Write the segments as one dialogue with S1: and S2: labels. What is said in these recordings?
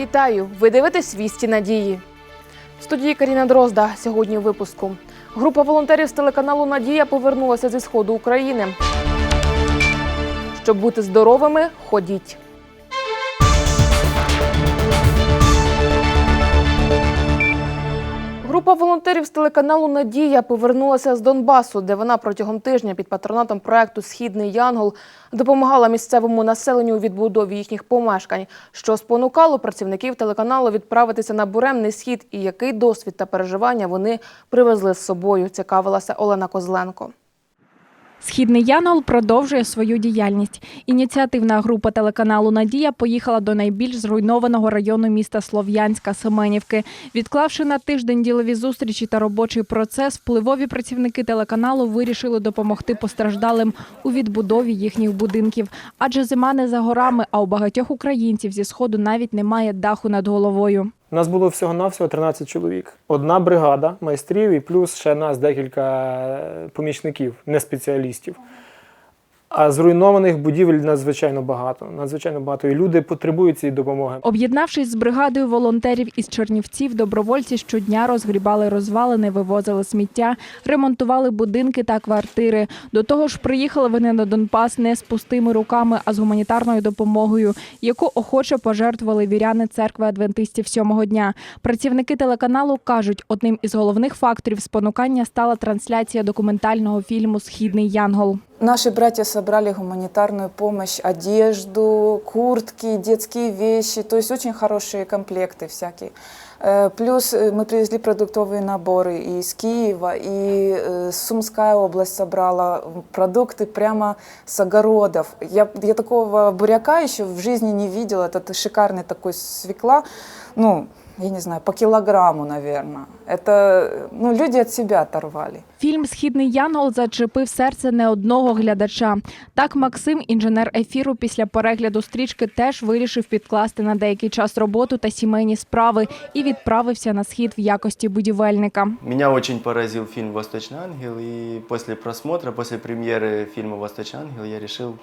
S1: Вітаю! Ви дивитесь вісті надії. В студії Каріна Дрозда сьогодні у випуску. Група волонтерів з телеканалу Надія повернулася зі сходу України. Щоб бути здоровими, ходіть. Група волонтерів з телеканалу Надія повернулася з Донбасу, де вона протягом тижня під патронатом проекту Східний Янгол допомагала місцевому населенню у відбудові їхніх помешкань, що спонукало працівників телеканалу відправитися на буремний схід і який досвід та переживання вони привезли з собою. Цікавилася Олена Козленко.
S2: Східний Янгол продовжує свою діяльність. Ініціативна група телеканалу Надія поїхала до найбільш зруйнованого району міста Слов'янська Семенівки. Відклавши на тиждень ділові зустрічі та робочий процес, впливові працівники телеканалу вирішили допомогти постраждалим у відбудові їхніх будинків. Адже зима не за горами, а у багатьох українців зі сходу навіть немає даху над головою.
S3: У нас було всього-навсього 13 чоловік. Одна бригада майстрів і плюс ще нас декілька е, помічників, не спеціалістів. А зруйнованих будівель надзвичайно багато. Надзвичайно багато. І люди потребують цієї допомоги.
S2: Об'єднавшись з бригадою волонтерів із Чернівців, добровольці щодня розгрібали розвалини, вивозили сміття, ремонтували будинки та квартири. До того ж, приїхали вони на Донбас не з пустими руками, а з гуманітарною допомогою, яку охоче пожертвували віряни церкви адвентистів сьомого дня. Працівники телеканалу кажуть, одним із головних факторів спонукання стала трансляція документального фільму Східний Янгол.
S4: Наши братья собрали гуманитарную помощь, одежду, куртки, детские вещи, то есть очень хорошие комплекты всякие. Э, Плюс э, мы привезли продуктовые наборы и из Киева, и э, Сумская область собрала продукты прямо с огородов. Я, я такого буряка еще в жизни не видела, это шикарный такой свекла, ну, я не знаю, по килограмму, наверное. Это, ну, люди от себя оторвали.
S2: Фільм Східний Янгол зачепив серце не одного глядача. Так, Максим, інженер ефіру, після перегляду стрічки теж вирішив підкласти на деякий час роботу та сімейні справи і відправився на схід в якості будівельника.
S5: Меня очень поразил фильм «Восточный ангел», и после просмотра, после премьеры фильма «Восточный ангел» я решил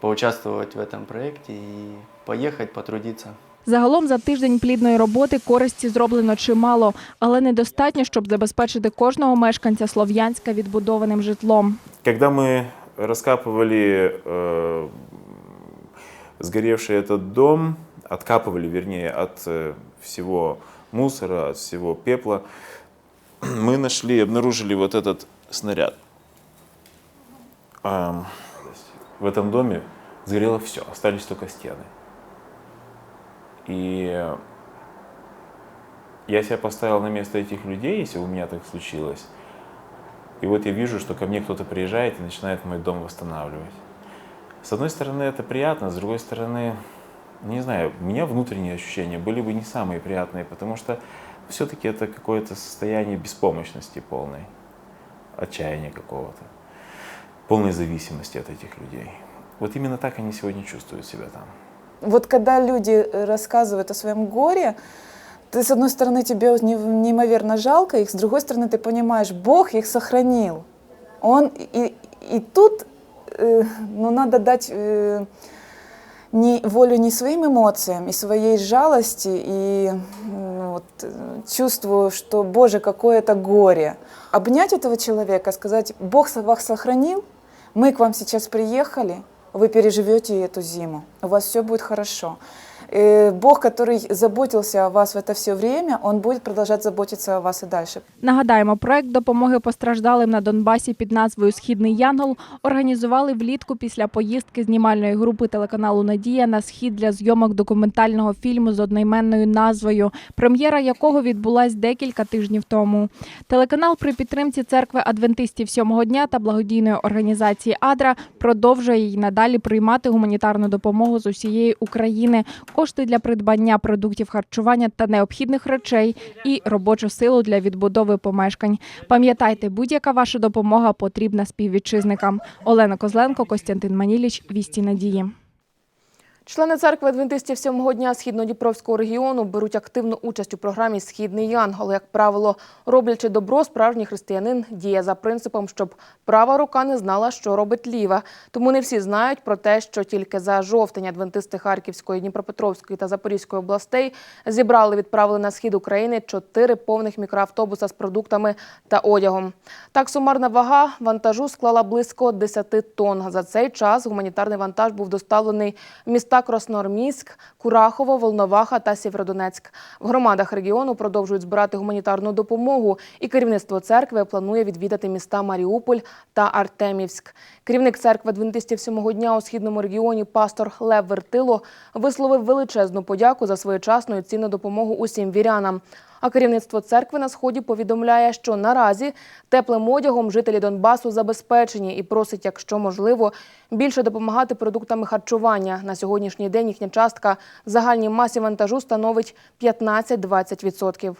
S5: поучаствовать в этом проекте и поехать потрудиться.
S2: Загалом за тиждень плідної роботи користі зроблено чимало, але недостатньо, щоб забезпечити кожного мешканця Слов'янська відбудованим житлом.
S6: Когда мы раскапывали э, сгоревший этот дом, откапывали, вернее, от э, всего мусора, от всего пепла, мы нашли, обнаружили вот этот снаряд. Ам, в этом доме сгорело все, остались только стены. И я себя поставил на место этих людей, если у меня так случилось. И вот я вижу, что ко мне кто-то приезжает и начинает мой дом восстанавливать. С одной стороны, это приятно, с другой стороны, не знаю, у меня внутренние ощущения были бы не самые приятные, потому что все-таки это какое-то состояние беспомощности полной, отчаяния какого-то, полной зависимости от этих людей. Вот именно так они сегодня чувствуют себя там.
S4: Вот когда люди э, рассказывают о своем горе, ты, с одной стороны, тебе не- неимоверно жалко их, с другой стороны, ты понимаешь, Бог их сохранил. Он и, и тут, э, ну, надо дать э, не, волю не своим эмоциям и своей жалости, и ну, вот, э, чувствую, что, Боже, какое это горе. Обнять этого человека, сказать, Бог вас сохранил, мы к вам сейчас приехали, вы переживете эту зиму, у вас все будет хорошо. Э, Бог, который заботился о вас в это все время, Он будет продолжать заботиться о вас и дальше.
S2: Нагадаємо, проект допомоги постраждалим на Донбасі під назвою Східний Янгол організували влітку після поїздки знімальної групи телеканалу Надія на схід для зйомок документального фільму з одноіменною назвою, прем'єра якого відбулась декілька тижнів тому. Телеканал при підтримці церкви адвентистів сьомого дня та благодійної організації Адра продовжує й надалі приймати гуманітарну допомогу з усієї України, кошти для придбання продуктів харчування та необхідних речей і робочу силу для відбудови помешкань. Пам'ятайте, будь-яка ваша допомога потрібна співвітчизникам. Олена Козленко, Костянтин Маніліч, Вісті Надії.
S1: Члени церкви адвентистів сьомого дня східнодніпровського регіону беруть активну участь у програмі Східний Янгол. Як правило, роблячи добро, справжній християнин діє за принципом, щоб права рука не знала, що робить ліва. Тому не всі знають про те, що тільки за жовтень адвентисти Харківської, Дніпропетровської та Запорізької областей зібрали, відправили на схід України чотири повних мікроавтобуса з продуктами та одягом. Так, сумарна вага вантажу склала близько 10 тонн. За цей час гуманітарний вантаж був доставлений в міста Красноармійськ, Курахово, Волноваха та Сєвєродонецьк. В громадах регіону продовжують збирати гуманітарну допомогу, і керівництво церкви планує відвідати міста Маріуполь та Артемівськ. Керівник церкви адвентистів сьомого дня у східному регіоні пастор Лев Вертило висловив величезну подяку за своєчасну і цінну допомогу усім вірянам. А керівництво церкви на сході повідомляє, що наразі теплим одягом жителі Донбасу забезпечені і просить, якщо можливо, більше допомагати продуктами харчування. На сьогоднішній день їхня частка в загальній масі вантажу становить 15-20%.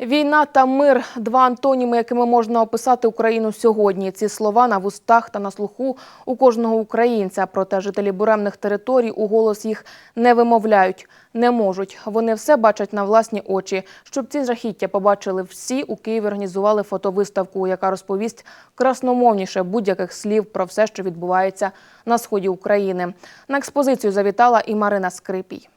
S1: Війна та мир два антоніми, якими можна описати Україну сьогодні. Ці слова на вустах та на слуху у кожного українця. Проте жителі буремних територій у голос їх не вимовляють, не можуть. Вони все бачать на власні очі. Щоб ці жахіття побачили всі, у Києві організували фотовиставку, яка розповість красномовніше будь-яких слів про все, що відбувається на сході України. На експозицію завітала і Марина Скрипій.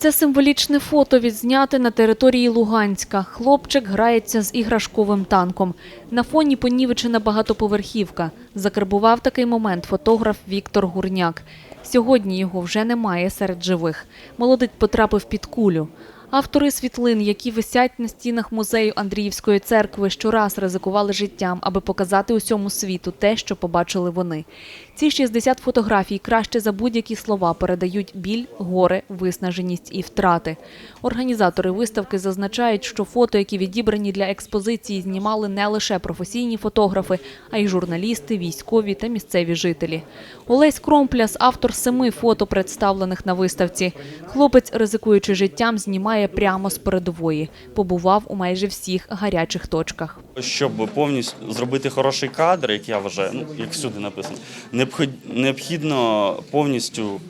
S7: Це символічне фото відзняте на території Луганська. Хлопчик грається з іграшковим танком. На фоні понівечена багатоповерхівка. Закарбував такий момент фотограф Віктор Гурняк. Сьогодні його вже немає серед живих. Молодик потрапив під кулю. Автори світлин, які висять на стінах музею Андріївської церкви, щораз ризикували життям, аби показати усьому світу те, що побачили вони. Ці 60 фотографій краще за будь-які слова передають біль, горе, виснаженість і втрати. Організатори виставки зазначають, що фото, які відібрані для експозиції, знімали не лише професійні фотографи, а й журналісти, військові та місцеві жителі. Олесь Кромпляс – автор семи фото, представлених на виставці. Хлопець, ризикуючи життям, знімає прямо з передової. Побував у майже всіх гарячих точках.
S8: Щоб повністю зробити хороший кадр, як я вважаю, ну як всюди написано, необхідно повністю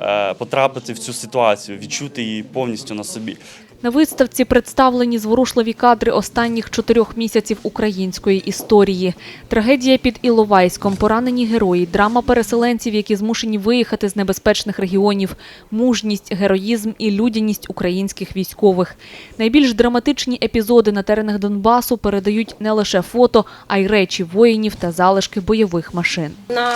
S8: е, потрапити в цю ситуацію, відчути її повністю на собі.
S7: На виставці представлені зворушливі кадри останніх чотирьох місяців української історії. Трагедія під Іловайськом, поранені герої, драма переселенців, які змушені виїхати з небезпечних регіонів, мужність, героїзм і людяність українських військових. Найбільш драматичні епізоди на теренах Донбасу передають не лише фото, а й речі воїнів та залишки бойових машин.
S9: На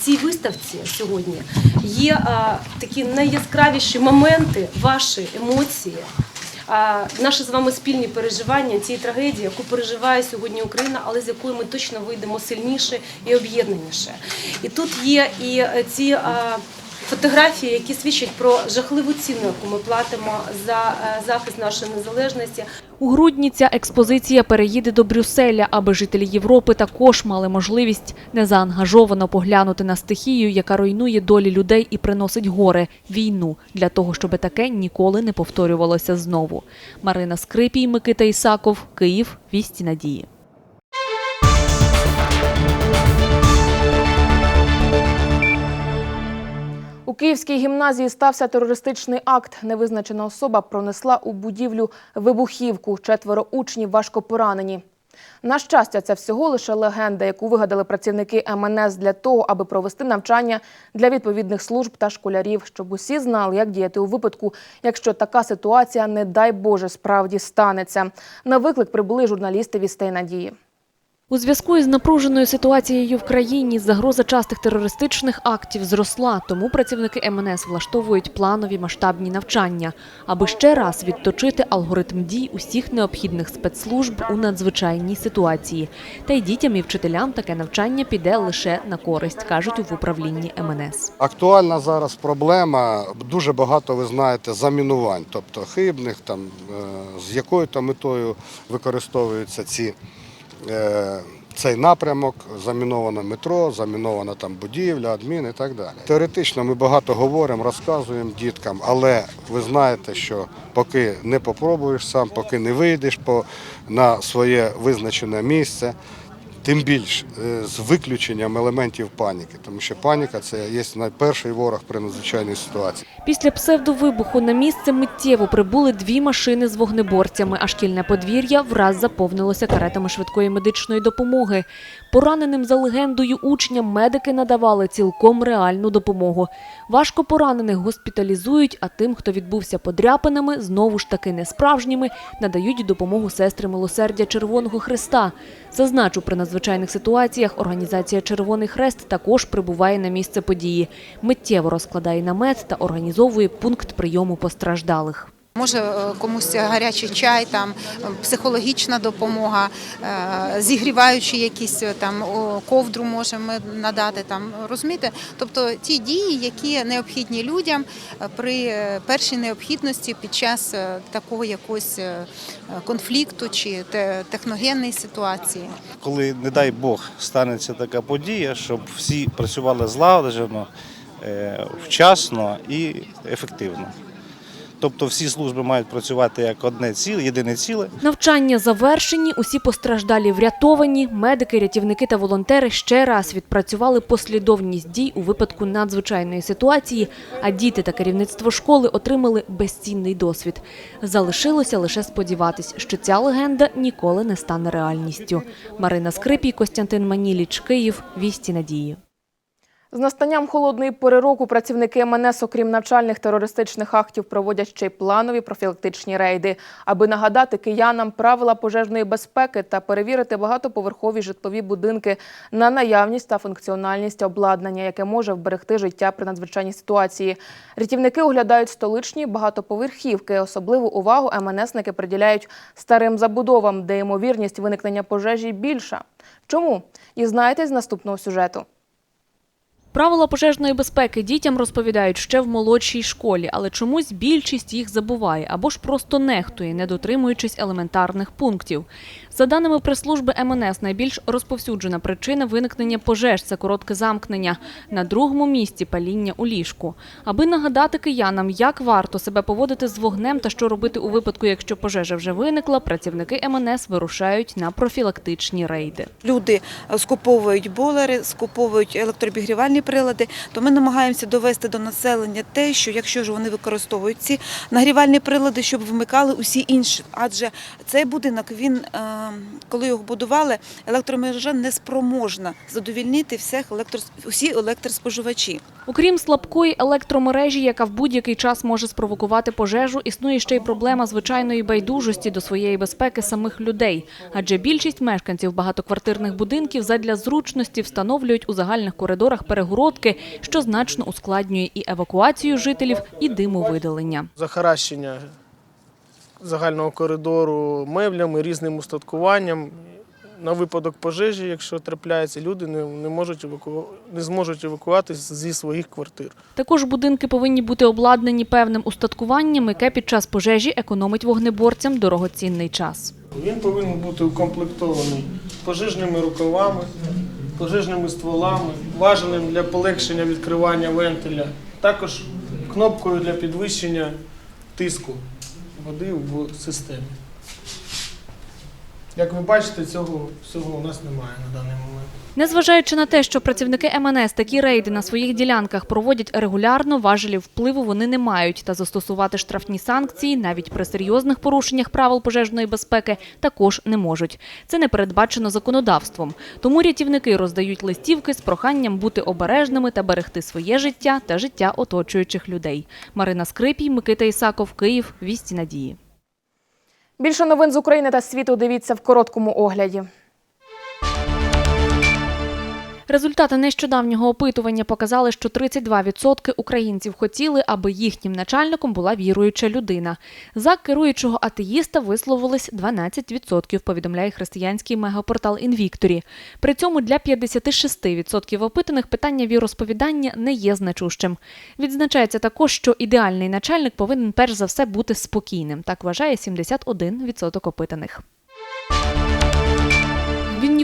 S9: цій виставці сьогодні є а, такі найяскравіші моменти, ваші емоції, наші з вами спільні переживання цієї трагедії, яку переживає сьогодні Україна, але з якою ми точно вийдемо сильніше і об'єднаніше. І тут є і ці. Фотографії, які свідчать про жахливу ціну, яку ми платимо за е, захист нашої незалежності,
S7: У грудні ця експозиція переїде до Брюсселя, аби жителі Європи також мали можливість незаангажовано поглянути на стихію, яка руйнує долі людей і приносить горе війну для того, щоб таке ніколи не повторювалося знову. Марина Скрипій, Микита Ісаков, Київ. Вісті надії.
S1: У Київській гімназії стався терористичний акт. Невизначена особа пронесла у будівлю вибухівку. Четверо учнів важко поранені. На щастя, це всього лише легенда, яку вигадали працівники МНС для того, аби провести навчання для відповідних служб та школярів, щоб усі знали, як діяти у випадку, якщо така ситуація, не дай Боже, справді станеться. На виклик прибули журналісти «Вістей надії».
S7: У зв'язку із напруженою ситуацією в країні загроза частих терористичних актів зросла, тому працівники МНС влаштовують планові масштабні навчання, аби ще раз відточити алгоритм дій усіх необхідних спецслужб у надзвичайній ситуації. Та й дітям і вчителям таке навчання піде лише на користь, кажуть в управлінні МНС.
S10: Актуальна зараз проблема. Дуже багато ви знаєте замінувань, тобто хибних, там е, з якою то метою використовуються ці. Е, Цей напрямок заміновано метро, замінована там будівля, адмін і так далі. Теоретично ми багато говоримо, розказуємо діткам, але ви знаєте, що поки не попробуєш сам, поки не вийдеш на своє визначене місце, Тим більш е, з виключенням елементів паніки, тому що паніка це є найперший ворог при надзвичайній ситуації.
S7: Після псевдовибуху на місце миттєво прибули дві машини з вогнеборцями, а шкільне подвір'я враз заповнилося каретами швидкої медичної допомоги. Пораненим за легендою учням медики надавали цілком реальну допомогу. Важко поранених госпіталізують, а тим, хто відбувся подряпинами, знову ж таки несправжніми, надають допомогу сестри милосердя Червоного Христа. Зазначу, при надзвичайних ситуаціях організація Червоний Хрест також прибуває на місце події. Миттєво розкладає намет та організовує пункт прийому постраждалих.
S11: Може е, комусь гарячий чай, там психологічна допомога, е, зігріваючи якісь е, там ковдру можемо надати. Там розумієте? Тобто ті дії, які необхідні людям при першій необхідності під час такого якогось конфлікту чи те- техногенної ситуації.
S12: коли, не дай Бог, станеться така подія, щоб всі працювали злагоджено, вчасно і ефективно. Тобто всі служби мають працювати як одне ціле, єдине ціле.
S7: Навчання завершені, усі постраждалі врятовані. Медики, рятівники та волонтери ще раз відпрацювали послідовність дій у випадку надзвичайної ситуації, а діти та керівництво школи отримали безцінний досвід. Залишилося лише сподіватись, що ця легенда ніколи не стане реальністю. Марина Скрипій, Костянтин Маніліч, Київ. Вісті надії.
S1: З настанням холодної пори року працівники МНС, окрім навчальних терористичних актів, проводять ще й планові профілактичні рейди, аби нагадати киянам правила пожежної безпеки та перевірити багатоповерхові житлові будинки на наявність та функціональність обладнання, яке може вберегти життя при надзвичайній ситуації. Рятівники оглядають столичні багатоповерхівки. Особливу увагу МНСники приділяють старим забудовам, де ймовірність виникнення пожежі більша. Чому? Дізнаєтесь з наступного сюжету.
S7: Правила пожежної безпеки дітям розповідають ще в молодшій школі, але чомусь більшість їх забуває або ж просто нехтує, не дотримуючись елементарних пунктів. За даними прес-служби МНС, найбільш розповсюджена причина виникнення пожеж це коротке замкнення. На другому місці паління у ліжку. Аби нагадати киянам, як варто себе поводити з вогнем та що робити у випадку, якщо пожежа вже виникла, працівники МНС вирушають на профілактичні рейди.
S13: люди скуповують болери, скуповують електрообігрівальні прилади, то ми намагаємося довести до населення те, що якщо ж вони використовують ці нагрівальні прилади, щоб вмикали усі інші. Адже цей будинок, він, е, коли його будували, електромережа не спроможна задовільнити всіх електро... усі електроспоживачі.
S7: Окрім слабкої електромережі, яка в будь-який час може спровокувати пожежу, існує ще й проблема звичайної байдужості до своєї безпеки самих людей. Адже більшість мешканців багатоквартирних будинків задля зручності встановлюють у загальних коридорах перегородки, що значно ускладнює і евакуацію жителів, і димовидалення.
S3: захаращення загального коридору меблями, різним устаткуванням. На випадок пожежі, якщо трапляється, люди не, не, можуть еваку... не зможуть евакуватися зі своїх квартир.
S7: Також будинки повинні бути обладнані певним устаткуванням, яке під час пожежі економить вогнеборцям дорогоцінний час.
S3: Він повинен бути укомплектований пожежними рукавами, пожежними стволами, важелем для полегшення відкривання вентиля, також кнопкою для підвищення тиску води в системі. Як ви бачите, цього всього у нас немає на даний момент.
S7: Незважаючи на те, що працівники МНС такі рейди на своїх ділянках проводять регулярно, важелів впливу вони не мають. Та застосувати штрафні санкції навіть при серйозних порушеннях правил пожежної безпеки також не можуть. Це не передбачено законодавством. Тому рятівники роздають листівки з проханням бути обережними та берегти своє життя та життя оточуючих людей. Марина Скрипій, Микита Ісаков, Київ. Вісті надії.
S1: Більше новин з України та світу дивіться в короткому огляді.
S7: Результати нещодавнього опитування показали, що 32% українців хотіли, аби їхнім начальником була віруюча людина. За керуючого атеїста висловились 12%, повідомляє християнський мегапортал Інвікторі. При цьому для 56% опитаних питання віросповідання не є значущим. Відзначається також, що ідеальний начальник повинен перш за все бути спокійним. Так вважає 71% опитаних.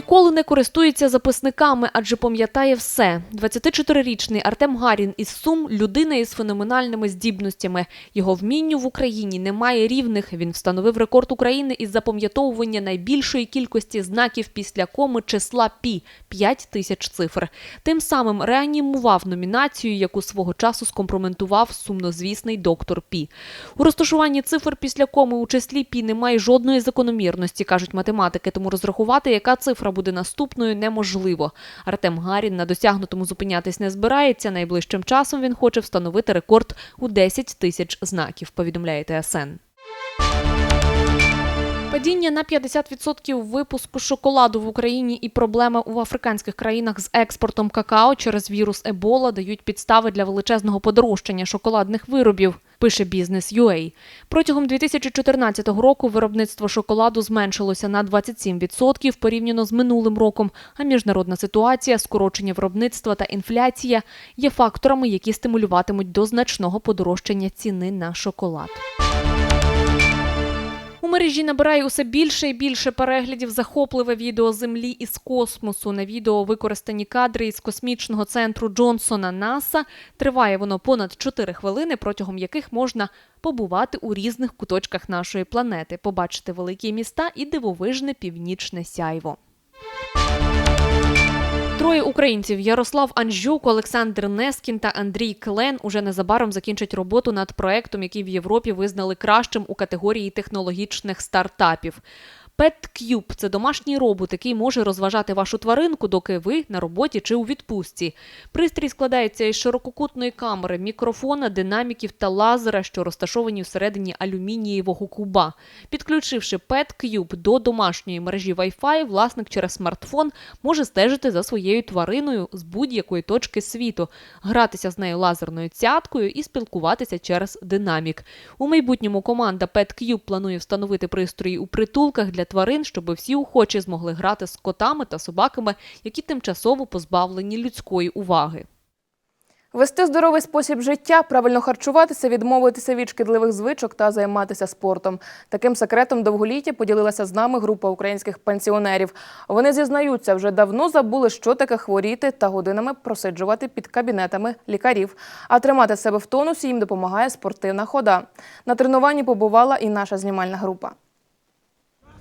S7: Ніколи не користується записниками, адже пам'ятає все. 24-річний Артем Гарін із Сум – людина із феноменальними здібностями. Його вмінню в Україні немає рівних. Він встановив рекорд України із запам'ятовування найбільшої кількості знаків після коми числа пі – 5 тисяч цифр. Тим самим реанімував номінацію, яку свого часу скомпроментував сумнозвісний доктор Пі. У розташуванні цифр після коми у числі пі немає жодної закономірності, кажуть математики, тому розрахувати, яка цифра буде наступною, неможливо. Артем Гарін на досягнутому зупинятись не збирається. Найближчим часом він хоче встановити рекорд у 10 тисяч знаків, повідомляє ТСН. Падіння на 50% випуску шоколаду в Україні і проблеми у африканських країнах з експортом какао через вірус Ебола дають підстави для величезного подорожчання шоколадних виробів. Пише Business.ua. Протягом 2014 року виробництво шоколаду зменшилося на 27% порівняно з минулим роком. А міжнародна ситуація, скорочення виробництва та інфляція є факторами, які стимулюватимуть до значного подорожчання ціни на шоколад. У мережі набирає усе більше і більше переглядів захопливе відео землі із космосу. На відео використані кадри із космічного центру Джонсона НАСА. Триває воно понад 4 хвилини, протягом яких можна побувати у різних куточках нашої планети, побачити великі міста і дивовижне північне сяйво. Троє українців Ярослав Анжук, Олександр Нескін та Андрій Клен уже незабаром закінчать роботу над проектом, який в Європі визнали кращим у категорії технологічних стартапів. PetCube – це домашній робот, який може розважати вашу тваринку, доки ви на роботі чи у відпустці. Пристрій складається із ширококутної камери, мікрофона, динаміків та лазера, що розташовані всередині алюмінієвого куба. Підключивши PetCube до домашньої мережі Wi-Fi, власник через смартфон може стежити за своєю твариною з будь-якої точки світу, гратися з нею лазерною цяткою і спілкуватися через динамік. У майбутньому команда PetCube планує встановити пристрої у притулках для тварин, щоб всі охочі змогли грати з котами та собаками, які тимчасово позбавлені людської уваги.
S1: Вести здоровий спосіб життя, правильно харчуватися, відмовитися від шкідливих звичок та займатися спортом. Таким секретом довголіття поділилася з нами група українських пенсіонерів. Вони зізнаються, вже давно забули, що таке хворіти та годинами просиджувати під кабінетами лікарів. А тримати себе в тонусі їм допомагає спортивна хода. На тренуванні побувала і наша знімальна група.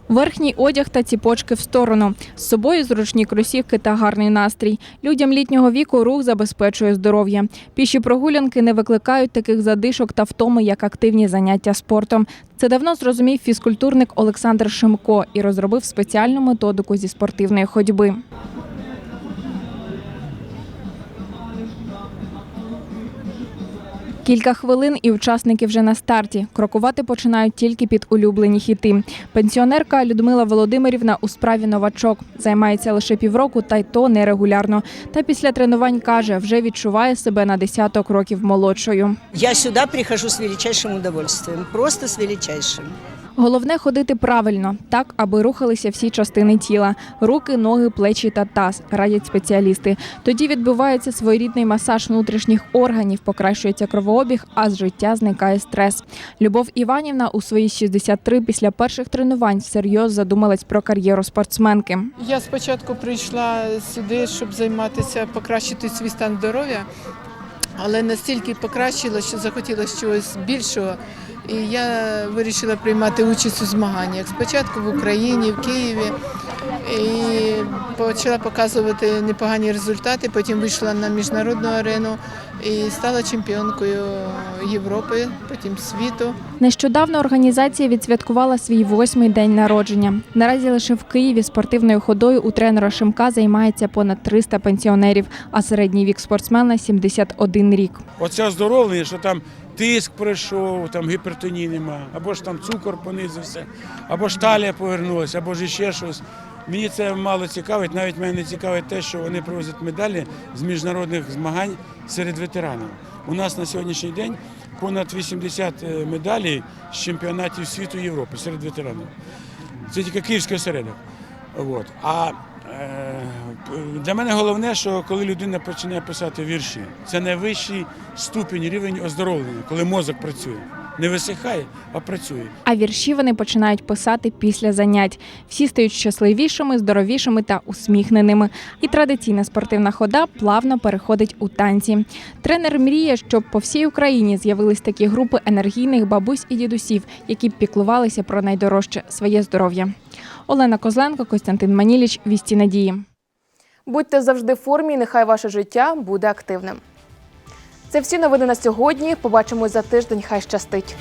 S2: Верхній одяг та ціпочки в сторону. З собою зручні кросівки та гарний настрій. Людям літнього віку рух забезпечує здоров'я. Піші прогулянки не викликають таких задишок та втоми, як активні заняття спортом. Це давно зрозумів фізкультурник Олександр Шимко і розробив спеціальну методику зі спортивної ходьби. Кілька хвилин і учасники вже на старті. Крокувати починають тільки під улюблені хіти. Пенсіонерка Людмила Володимирівна у справі новачок. Займається лише півроку, та й то нерегулярно. Та після тренувань каже, вже відчуває себе на десяток років молодшою.
S14: Я сюди прихожу з величайшим удовольствием, просто з величайшим.
S2: Головне ходити правильно, так аби рухалися всі частини тіла: руки, ноги, плечі та таз, радять спеціалісти. Тоді відбувається своєрідний масаж внутрішніх органів, покращується кровообіг, а з життя зникає стрес. Любов Іванівна у свої 63 після перших тренувань всерйоз задумалась про кар'єру спортсменки.
S15: Я спочатку прийшла сюди, щоб займатися, покращити свій стан здоров'я, але настільки покращила, що захотіла чогось більшого. І я вирішила приймати участь у змаганнях. Спочатку в Україні, в Києві. І почала показувати непогані результати. Потім вийшла на міжнародну арену і стала чемпіонкою Європи, потім світу.
S2: Нещодавно організація відсвяткувала свій восьмий день народження. Наразі лише в Києві спортивною ходою у тренера Шимка займається понад 300 пенсіонерів, а середній вік спортсмена 71 рік.
S16: Оце оздоровлення, що там тиск пройшов, там гіпертонії нема, або ж там цукор понизився, або ж талія повернулася, або ж іще щось. Мені це мало цікавить, навіть мене не цікавить те, що вони привозять медалі з міжнародних змагань серед ветеранів. У нас на сьогоднішній день понад 80 медалей з чемпіонатів світу Європи серед ветеранів. Це тільки київський осередок. А е, для мене головне, що коли людина починає писати вірші, це найвищий ступінь, рівень оздоровлення, коли мозок працює. Не висихає, а працює.
S2: А вірші вони починають писати після занять. Всі стають щасливішими, здоровішими та усміхненими. І традиційна спортивна хода плавно переходить у танці. Тренер мріє, щоб по всій Україні з'явились такі групи енергійних бабусь і дідусів, які піклувалися про найдорожче своє здоров'я. Олена Козленко, Костянтин Маніліч, Вісті Надії.
S1: Будьте завжди в формі, і нехай ваше життя буде активним. Це всі новини на сьогодні. Побачимось за тиждень. Хай щастить.